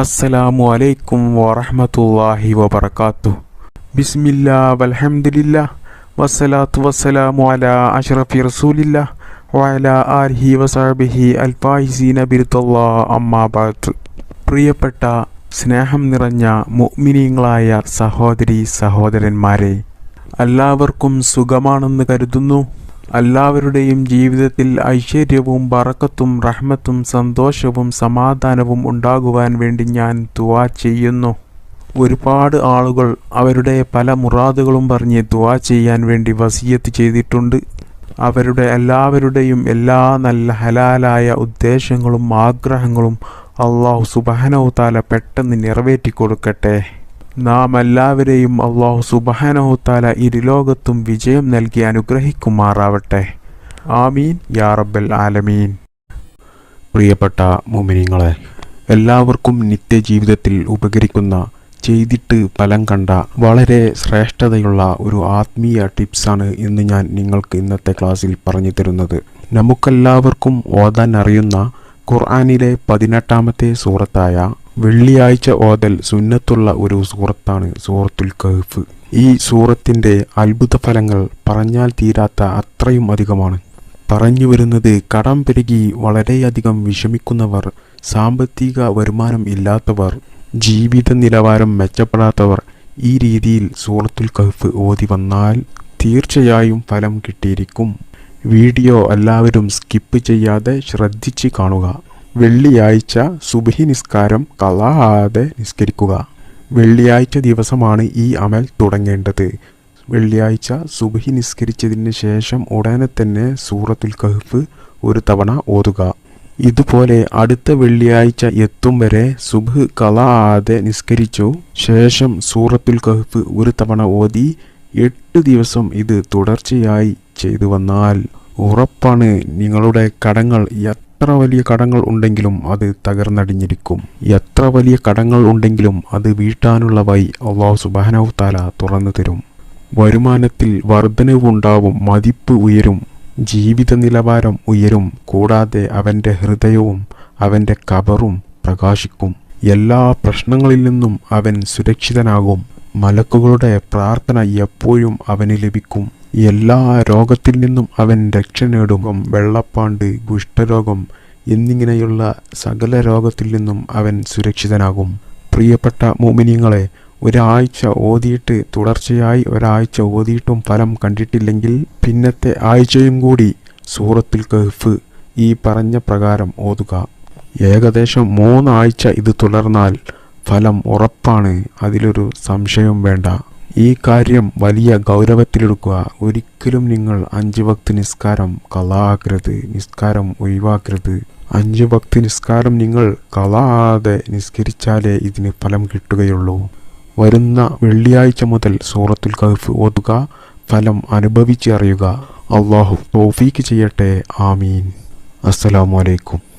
അസ്സലാമു അലൈക്കും വറഹ്മത്തുള്ളാഹി വബർക്കാത്തു ബിസ്മില്ലാ വൽഹംദുലില്ലാ വസ്സലാത്തു വസ്സലാമു അലാ അഷ്റഫി റസൂലില്ലാ വഅലാ ആലിഹി വസഹബിഹി അൽഫാഹിസീന ബിരുത്തല്ലാ അമ്മാ ബഅദ് പ്രിയപ്പെട്ട സ്നേഹം നിറഞ്ഞ മുഅ്മിനീങ്ങളായ സഹോദരി സഹോദരന്മാരെ എല്ലാവർക്കും സുഖമാണെന്ന് കരുതുന്നു. എല്ലാവരുടെയും ജീവിതത്തിൽ ഐശ്വര്യവും ബറക്കത്തും റഹ്മത്തും സന്തോഷവും സമാധാനവും ഉണ്ടാകുവാൻ വേണ്ടി ഞാൻ ദുവാ ചെയ്യുന്നു. ഒരുപാട് ആളുകൾ അവരുടെ പല മുറാദുകളും പറഞ്ഞ് ദുവാ ചെയ്യാൻ വേണ്ടി വസിയത്ത് ചെയ്തിട്ടുണ്ട്. അവരുടെ എല്ലാവരുടെയും എല്ലാ നല്ല ഹലാലായ ഉദ്ദേശങ്ങളും ആഗ്രഹങ്ങളും അള്ളാഹു സുബാനവുതാല പെട്ടെന്ന് നിറവേറ്റി കൊടുക്കട്ടെ നാം എല്ലാവരെയും അള്ളാഹു സുബാനഹുത്താല ഇരുലോകത്തും വിജയം നൽകി അനുഗ്രഹിക്കുമാറാവട്ടെ. ആമീൻ. യാ റബ്ബൽ ആലമീൻ. പ്രിയപ്പെട്ട മുമിനിങ്ങളെ എല്ലാവർക്കും നിത്യജീവിതത്തിൽ ഉപകരിക്കുന്ന ചെയ്തിട്ട് ഫലം കണ്ട വളരെ ശ്രേഷ്ഠതയുള്ള ഒരു ആത്മീയ ടിപ്സാണ് ഇന്ന് ഞാൻ നിങ്ങൾക്ക് ഇന്നത്തെ ക്ലാസ്സിൽ പറഞ്ഞു തരുന്നത്. നമുക്കെല്ലാവർക്കും ഓതാൻ അറിയുന്ന ഖുർആാനിലെ പതിനെട്ടാമത്തെ സൂറത്തായ വെള്ളിയാഴ്ച ഓതൽ സുന്നത്തുള്ള ഒരു സൂറത്താണ് സൂറത്തുൽ കഹ്ഫ്. ഈ സൂറത്തിന്റെ അത്ഭുത ഫലങ്ങൾ പറഞ്ഞാൽ തീരാത്ത അത്രയും അധികമാണ്. പറഞ്ഞു വരുന്നത് കടം പെരുകി വളരെയധികം വിഷമിക്കുന്നവർ സാമ്പത്തിക വരുമാനം ഇല്ലാത്തവർ ജീവിത നിലവാരം മെച്ചപ്പെടാത്തവർ ഈ രീതിയിൽ സൂറത്തുൽ കഹ്ഫ് ഓതി വന്നാൽ തീർച്ചയായും ഫലം കിട്ടിയിരിക്കും. വീഡിയോ എല്ലാവരും സ്കിപ്പ് ചെയ്യാതെ ശ്രദ്ധിച്ച് കാണുക. വെള്ളിയാഴ്ച സുബഹി നിസ്കാരം കളാതെ നിസ്കരിക്കുക. വെള്ളിയാഴ്ച ദിവസമാണ് ഈ അമൽ തുടങ്ങേണ്ടത്. വെള്ളിയാഴ്ച സുബഹി നിസ്കരിച്ചതിന് ശേഷം ഉടനെ തന്നെ സൂറത്തുൽ കഹ്ഫ് ഒരു തവണ ഓതുക. ഇതുപോലെ അടുത്ത വെള്ളിയാഴ്ച എത്തും വരെ സുബ് കളാതെ നിസ്കരിച്ചു. ശേഷം സൂറത്തുൽ കഹ്ഫ് ഒരു തവണ ഓതി എട്ട് ദിവസം ഇത് തുടർച്ചയായി ചെയ്തു വന്നാൽ ഉറപ്പാണ് നിങ്ങളുടെ കടങ്ങൾ എത്ര വലിയ കടങ്ങൾ ഉണ്ടെങ്കിലും അത് തകർന്നടിഞ്ഞിരിക്കും. എത്ര വലിയ കടങ്ങൾ ഉണ്ടെങ്കിലും അത് വീട്ടാനുള്ള വഴി അള്ളാഹു സുബാനവ് താല തുറന്നു തരും. വരുമാനത്തിൽ വർധനവുണ്ടാവും മതിപ്പ് ഉയരും ജീവിത നിലവാരം ഉയരും കൂടാതെ അവന്റെ ഹൃദയവും അവന്റെ കബറും പ്രകാശിക്കും. എല്ലാ പ്രശ്നങ്ങളിൽ നിന്നും അവൻ സുരക്ഷിതനാകും. മലക്കുകളുടെ പ്രാർത്ഥന എപ്പോഴും അവന് ലഭിക്കും. എല്ലാ രോഗത്തിൽ നിന്നും അവൻ രക്ഷ നേടും. വെള്ളപ്പാണ്ട് കുഷ്ഠരോഗം എന്നിങ്ങനെയുള്ള സകല രോഗത്തിൽ നിന്നും അവൻ സുരക്ഷിതനാകും. പ്രിയപ്പെട്ട മോമിനിയങ്ങളെ ഒരാഴ്ച ഓതിയിട്ട് തുടർച്ചയായി ഒരാഴ്ച ഓതിയിട്ടും ഫലം കണ്ടിട്ടില്ലെങ്കിൽ പിന്നത്തെ ആഴ്ചയും കൂടി സൂറത്തിൽ കഹ്ഫ് ഈ പറഞ്ഞ പ്രകാരം ഓതുക. ഏകദേശം മൂന്നാഴ്ച ഇത് തുടർന്നാൽ ഫലം ഉറപ്പാണ്. അതിലൊരു സംശയവും വേണ്ട. ഈ കാര്യം വലിയ ഗൗരവത്തിലെടുക്കുക. ഒരിക്കലും നിങ്ങൾ അഞ്ച് ഭക്തി നിസ്കാരം കളാക്കരുത് നിസ്കാരം ഒഴിവാക്കരുത്. അഞ്ച് ഭക്തി നിസ്കാരം നിങ്ങൾ കലാതെ നിസ്കരിച്ചാലേ ഇതിന് ഫലം കിട്ടുകയുള്ളൂ. വരുന്ന വെള്ളിയാഴ്ച മുതൽ സൂറത്തുൽ കഹഫ് ഓതുക. ഫലം അനുഭവിച്ചറിയുക. അള്ളാഹു തോഫീക്ക് ചെയ്യട്ടെ. ആമീൻ. അസ്സലാമു അലൈക്കും.